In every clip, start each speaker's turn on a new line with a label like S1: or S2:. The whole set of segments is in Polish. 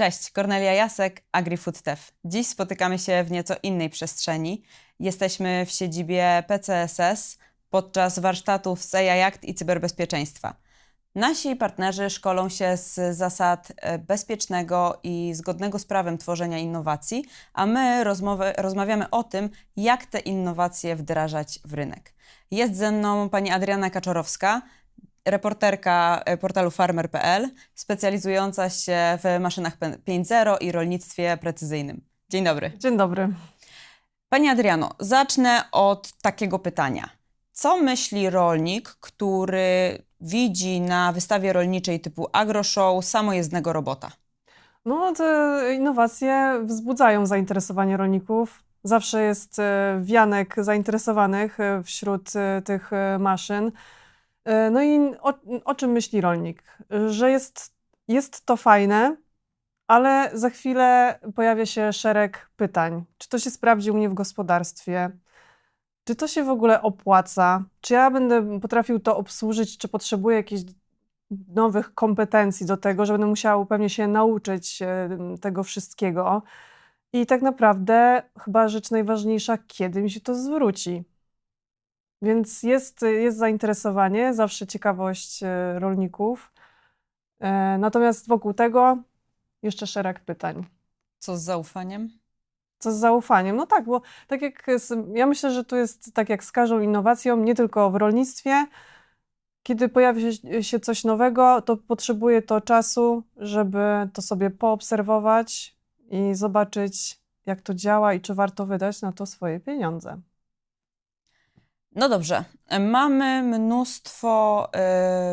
S1: Cześć, Kornelia Jasek, AgriFoodTev. Dziś spotykamy się w nieco innej przestrzeni. Jesteśmy w siedzibie PCSS podczas warsztatów z AI Act i cyberbezpieczeństwa. Nasi partnerzy szkolą się z zasad e, bezpiecznego i zgodnego z prawem tworzenia innowacji, a my rozmowę, rozmawiamy o tym, jak te innowacje wdrażać w rynek. Jest ze mną pani Adriana Kaczorowska, reporterka e, portalu farmer.pl, specjalizująca się w maszynach 5.0 i rolnictwie precyzyjnym. Dzień dobry.
S2: Dzień dobry.
S1: Pani Adriano, zacznę od takiego pytania. Co myśli rolnik, który widzi na wystawie rolniczej typu AgroShow samojezdnego robota?
S2: No, te innowacje wzbudzają zainteresowanie rolników. Zawsze jest e, wianek zainteresowanych e, wśród tych maszyn. No i o, o czym myśli rolnik? Że jest, jest to fajne, ale za chwilę pojawia się szereg pytań. Czy to się sprawdzi u mnie w gospodarstwie? Czy to się w ogóle opłaca? Czy ja będę potrafił to obsłużyć? Czy potrzebuję jakichś nowych kompetencji do tego, że będę musiał pewnie się nauczyć e, tego wszystkiego? I tak naprawdę chyba rzecz najważniejsza, kiedy mi się to zwróci. Więc jest, jest zainteresowanie, zawsze ciekawość e, rolników. E, natomiast wokół tego jeszcze szereg pytań.
S1: Co z zaufaniem?
S2: Co z zaufaniem? No tak, bo tak jak ja myślę, że to jest tak jak z każdą innowacją, nie tylko w rolnictwie. Kiedy pojawi się coś nowego, to potrzebuje to czasu, żeby to sobie poobserwować i zobaczyć, jak to działa i czy warto wydać na to swoje pieniądze.
S1: No dobrze, mamy mnóstwo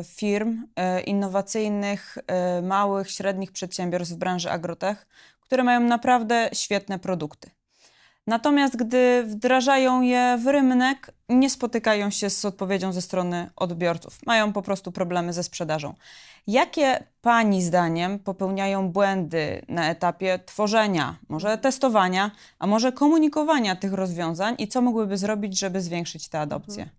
S1: y, firm y, innowacyjnych, y, małych, średnich przedsiębiorstw w branży agrotech, które mają naprawdę świetne produkty. Natomiast gdy wdrażają je w rynek, nie spotykają się z odpowiedzią ze strony odbiorców. Mają po prostu problemy ze sprzedażą. Jakie Pani zdaniem popełniają błędy na etapie tworzenia, może testowania, a może komunikowania tych rozwiązań i co mogłyby zrobić, żeby zwiększyć tę adopcję? Mhm.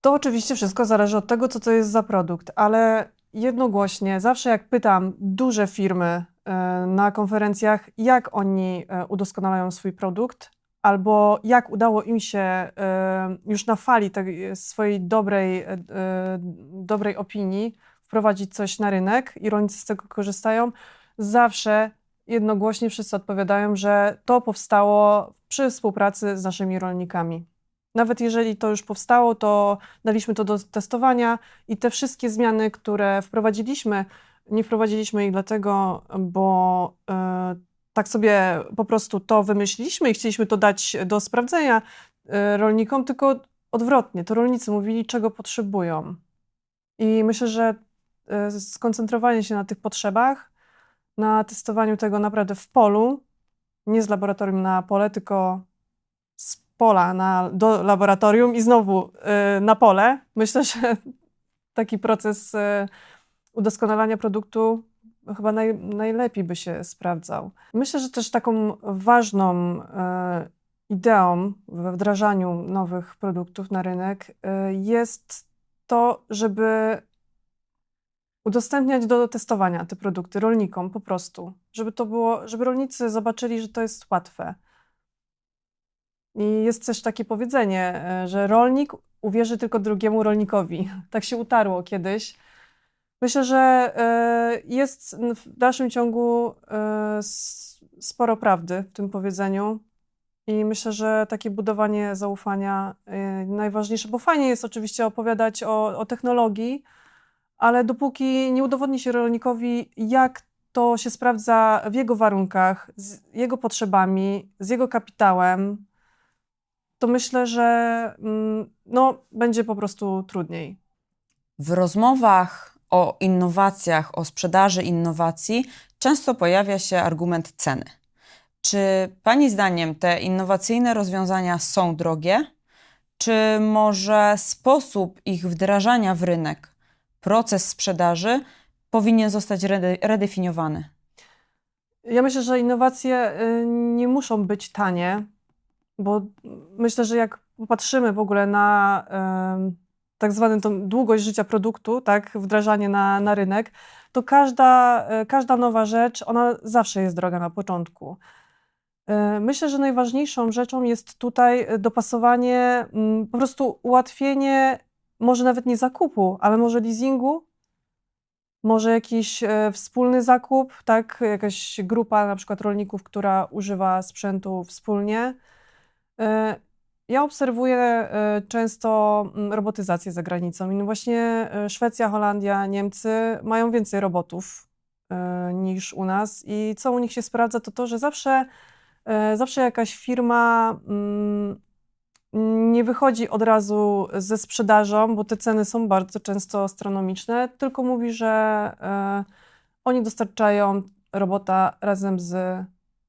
S2: To oczywiście wszystko zależy od tego, co to jest za produkt, ale jednogłośnie, zawsze jak pytam duże firmy na konferencjach, jak oni e, udoskonalają swój produkt, albo jak udało im się e, już na fali tej swojej dobrej, dobrej opinii wprowadzić coś na rynek i rolnicy z tego korzystają, zawsze jednogłośnie wszyscy odpowiadają, że to powstało przy współpracy z naszymi rolnikami. Nawet jeżeli to już powstało, to daliśmy to do testowania i te wszystkie zmiany, które wprowadziliśmy, nie wprowadziliśmy ich dlatego, bo e, tak sobie po prostu to wymyśliliśmy i chcieliśmy to dać do sprawdzenia e, rolnikom, tylko odwrotnie. To rolnicy mówili, czego potrzebują. I myślę, że e, skoncentrowanie się na tych potrzebach, na testowaniu tego naprawdę w polu, nie z laboratorium na pole, tylko pola na, do laboratorium i znowu na pole. Myślę, że taki proces udoskonalania produktu chyba naj, najlepiej by się sprawdzał. Myślę, że też taką ważną y, ideą we wdrażaniu nowych produktów na rynek jest to, żeby udostępniać do testowania te produkty rolnikom po prostu, żeby to było, żeby rolnicy zobaczyli, że to jest łatwe i jest też takie powiedzenie, e, że rolnik uwierzy tylko drugiemu rolnikowi. Tak się utarło kiedyś. Myślę, że e, jest w dalszym ciągu e, sporo prawdy w tym powiedzeniu. I myślę, że takie budowanie zaufania najważniejsze, bo fajnie jest oczywiście opowiadać o, o technologii, ale dopóki nie udowodni się rolnikowi, jak to się sprawdza w jego warunkach, z jego potrzebami, z jego kapitałem, to myślę, że mm, no, będzie po prostu trudniej.
S1: W rozmowach o innowacjach, o sprzedaży innowacji często pojawia się argument ceny. Czy Pani zdaniem te innowacyjne rozwiązania są drogie? Czy może sposób ich wdrażania w rynek, proces sprzedaży powinien zostać redefiniowany?
S2: Ja myślę, że innowacje y, nie muszą być tanie. Bo myślę, że jak popatrzymy w ogóle na tak zwaną tą długość życia produktu, tak, wdrażanie na, na rynek, to każda, e, każda nowa rzecz, ona zawsze jest droga na początku. E, Myślę, że najważniejszą rzeczą jest tutaj e, dopasowanie, mm, po prostu ułatwienie, może nawet nie zakupu, ale może leasingu, może jakiś wspólny zakup, tak? Jakaś grupa na przykład rolników, która używa sprzętu wspólnie. Ja obserwuję e, często mm, robotyzację za granicą i właśnie e, Szwecja, Holandia, Niemcy mają więcej robotów e, niż u nas i co u nich się sprawdza, to to, że zawsze, zawsze jakaś firma mm, nie wychodzi od razu ze sprzedażą, bo te ceny są bardzo często astronomiczne, tylko mówi, że oni dostarczają robota razem z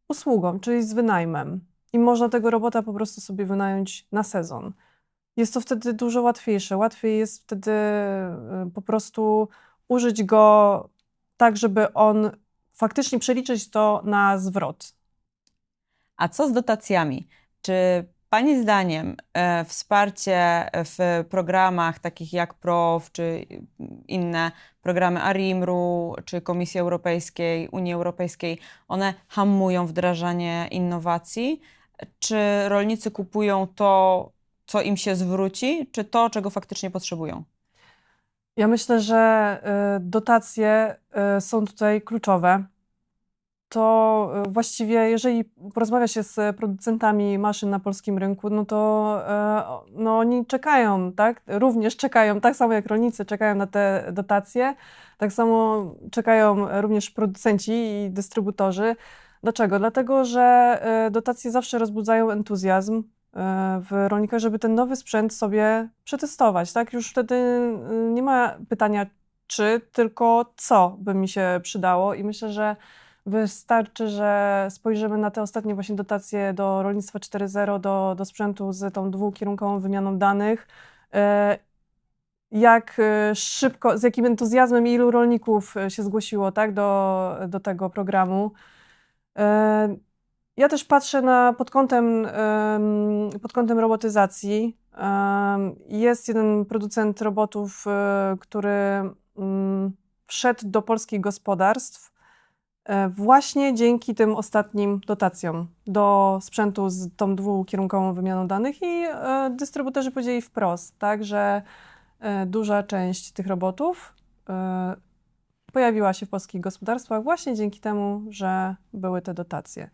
S2: usługą, czyli z wynajmem. I można tego robota po prostu sobie wynająć na sezon. Jest to wtedy dużo łatwiejsze. Łatwiej jest wtedy e, po prostu użyć go tak, żeby on faktycznie przeliczyć to na zwrot.
S1: A co z dotacjami? Czy Pani zdaniem e, wsparcie w programach takich jak PROW, czy inne programy ARIMR-u, czy Komisji Europejskiej, Unii Europejskiej, one hamują wdrażanie innowacji? Czy rolnicy kupują to, co im się zwróci, czy to, czego faktycznie potrzebują?
S2: Ja myślę, że y, dotacje y, są tutaj kluczowe. To y, właściwie, jeżeli porozmawia się z producentami maszyn na polskim rynku, no to no oni czekają, tak? Również czekają, tak samo jak rolnicy czekają na te dotacje, tak samo czekają również producenci i dystrybutorzy. Dlaczego? Dlatego, że y, dotacje zawsze rozbudzają entuzjazm y, w rolnikach, żeby ten nowy sprzęt sobie przetestować, tak? Już wtedy y, nie ma pytania czy, tylko co by mi się przydało i myślę, że wystarczy, że spojrzymy na te ostatnie właśnie dotacje do rolnictwa 4.0, do, do sprzętu z tą dwukierunkową wymianą danych, jak szybko, z jakim entuzjazmem ilu rolników się zgłosiło, tak, do, do tego programu. E, Ja też patrzę na pod kątem, em, pod kątem robotyzacji. Jest jeden producent robotów, e, który mm, wszedł do polskich gospodarstw e, właśnie dzięki tym ostatnim dotacjom do sprzętu z tą dwukierunkową wymianą danych i dystrybutorzy powiedzieli wprost, tak, że duża część tych robotów pojawiła się w polskich gospodarstwach właśnie dzięki temu, że były te dotacje.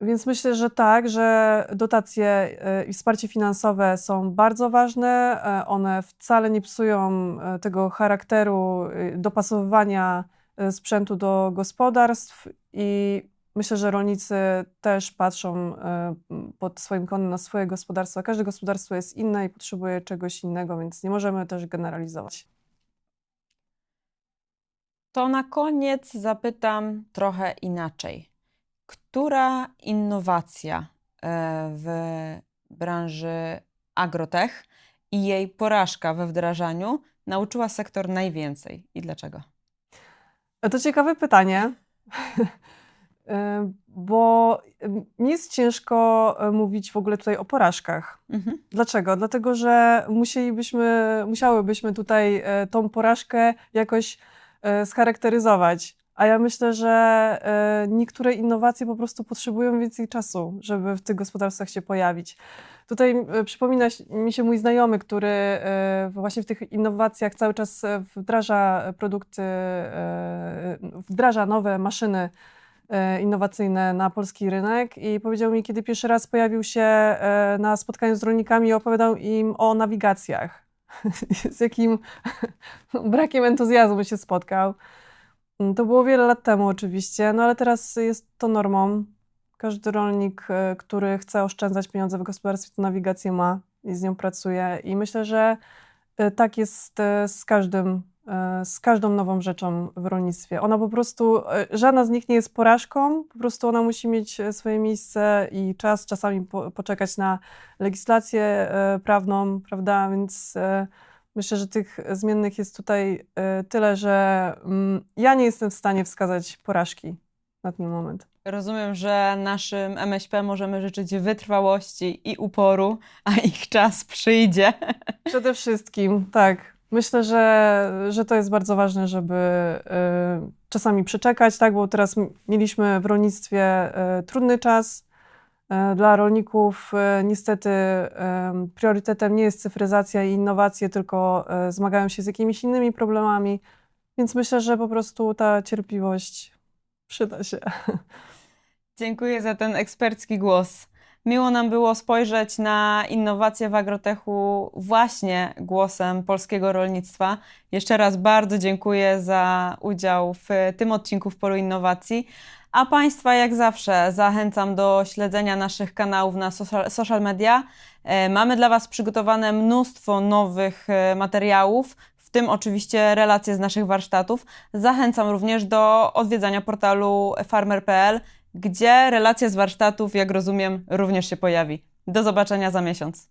S2: Więc myślę, że tak, że dotacje e, i wsparcie finansowe są bardzo ważne. E, One wcale nie psują e, tego charakteru dopasowywania sprzętu do gospodarstw i myślę, że rolnicy też patrzą pod swoim kątem na swoje gospodarstwa. Każde gospodarstwo jest inne i potrzebuje czegoś innego, więc nie możemy też generalizować.
S1: To na koniec zapytam trochę inaczej. Która innowacja e, w branży agrotech i jej porażka we wdrażaniu nauczyła sektor najwięcej i dlaczego?
S2: To ciekawe pytanie, E, bo mi jest ciężko e, mówić w ogóle tutaj o porażkach.
S1: Mhm.
S2: Dlaczego? Dlatego, że musielibyśmy, musiałybyśmy tutaj e, tą porażkę jakoś e, scharakteryzować. A ja myślę, że e, niektóre innowacje po prostu potrzebują więcej czasu, żeby w tych gospodarstwach się pojawić. Tutaj e, przypomina mi się mój znajomy, który e, właśnie w tych innowacjach cały czas e, wdraża produkty, e, wdraża nowe maszyny e, innowacyjne na polski rynek i powiedział mi, kiedy pierwszy raz pojawił się e, na spotkaniu z rolnikami i opowiadał im o nawigacjach. z jakim brakiem entuzjazmu się spotkał. To było wiele lat temu oczywiście, no ale teraz jest to normą. Każdy rolnik, e, który chce oszczędzać pieniądze w gospodarstwie, to nawigację ma i z nią pracuje. I myślę, że e, tak jest e, z każdym, z każdą nową rzeczą w rolnictwie. Ona po prostu, e, żadna z nich nie jest porażką, po prostu ona musi mieć e, swoje miejsce i czas, czasami po, poczekać na legislację e, prawną, prawda? Więc e, myślę, że tych zmiennych jest tutaj e, tyle, że mm, ja nie jestem w stanie wskazać porażki na ten moment.
S1: Rozumiem, że naszym MŚP możemy życzyć wytrwałości i uporu, a ich czas przyjdzie.
S2: Przede wszystkim, tak. Myślę, że, że to jest bardzo ważne, żeby y, czasami przeczekać, tak? bo teraz mieliśmy w rolnictwie y, trudny czas. Y, Dla rolników niestety priorytetem nie jest cyfryzacja i innowacje, tylko zmagają się z jakimiś innymi problemami, więc myślę, że po prostu ta cierpliwość przyda się.
S1: Dziękuję za ten ekspercki głos. Miło nam było spojrzeć na innowacje w agrotechu właśnie głosem polskiego rolnictwa. Jeszcze raz bardzo dziękuję za udział w tym odcinku w Polu Innowacji. A Państwa, jak zawsze, zachęcam do śledzenia naszych kanałów na social, media. E, Mamy dla Was przygotowane mnóstwo nowych e, materiałów, w tym oczywiście relacje z naszych warsztatów. Zachęcam również do odwiedzania portalu farmer.pl, gdzie relacja z warsztatów, jak rozumiem, również się pojawi. Do zobaczenia za miesiąc.